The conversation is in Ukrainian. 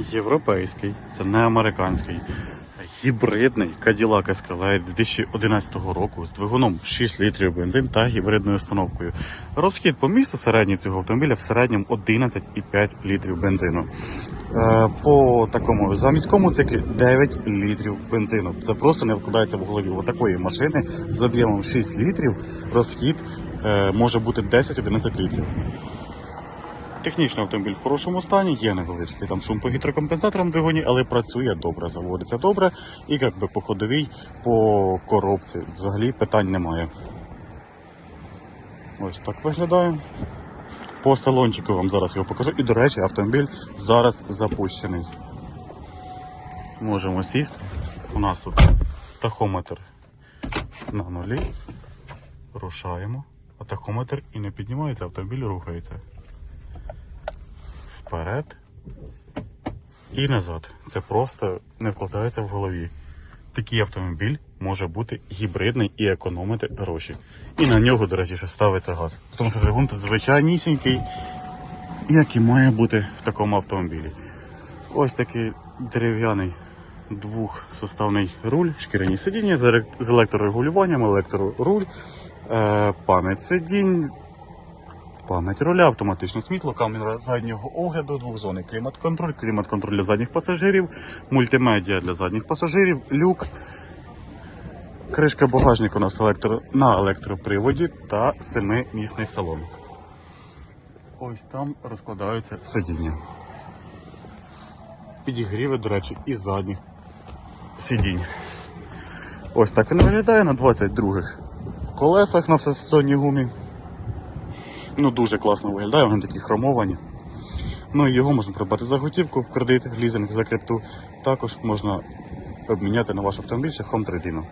Європейський, це не американський. Гібридний Cadillac Escalade 2011 року з двигуном 6 літрів бензин та гібридною установкою. Розхід по місту середній цього автомобіля в середньому 11,5 літрів бензину. Е, По такому заміському циклі 9 літрів бензину. Це просто не вкладається в голові. У такої машини з об'ємом 6 літрів розхід е, може бути 10-11 літрів. Технічний автомобіль в хорошому стані, є невеличкий там шум по гідрокомпенсаторам в двигуні, але працює добре, заводиться добре. І якби по ходовій, по коробці взагалі питань немає. Ось так виглядає. По салончику вам зараз його покажу. І, до речі, автомобіль зараз запущений. Можемо сісти. У нас тут тахометр на нулі. Рушаємо. А тахометр і не піднімається, автомобіль рухається вперед і назад. Це просто не вкладається в голові. Такий автомобіль може бути гібридний і економити гроші. І на нього, до речі, ставиться газ. Тому що двигун тут звичайнісінький, як і має бути в такому автомобілі. Ось такий дерев'яний двохсоставний руль, шкіряні сидіння з електрорегулюванням, електроруль, е, пам'ять сидінь, Пам'ять руля, автоматичне світло, камера заднього огляду, двохзонний клімат-контроль, клімат-контроль для задніх пасажирів, мультимедіа для задніх пасажирів, люк, кришка багажника у нас електро... на електроприводі та семимісний салон. Ось там розкладаються сидіння. Підігріви, до речі, і задніх сидінь. Ось так він виглядає на 22-х колесах на всесезонній гумі. Ну, дуже класно виглядає, вони такі хромовані. Ну його можна придбати за готівку, кредит, в лізинг, за крипту. Також можна обміняти на ваш автомобіль шляхом трейдину.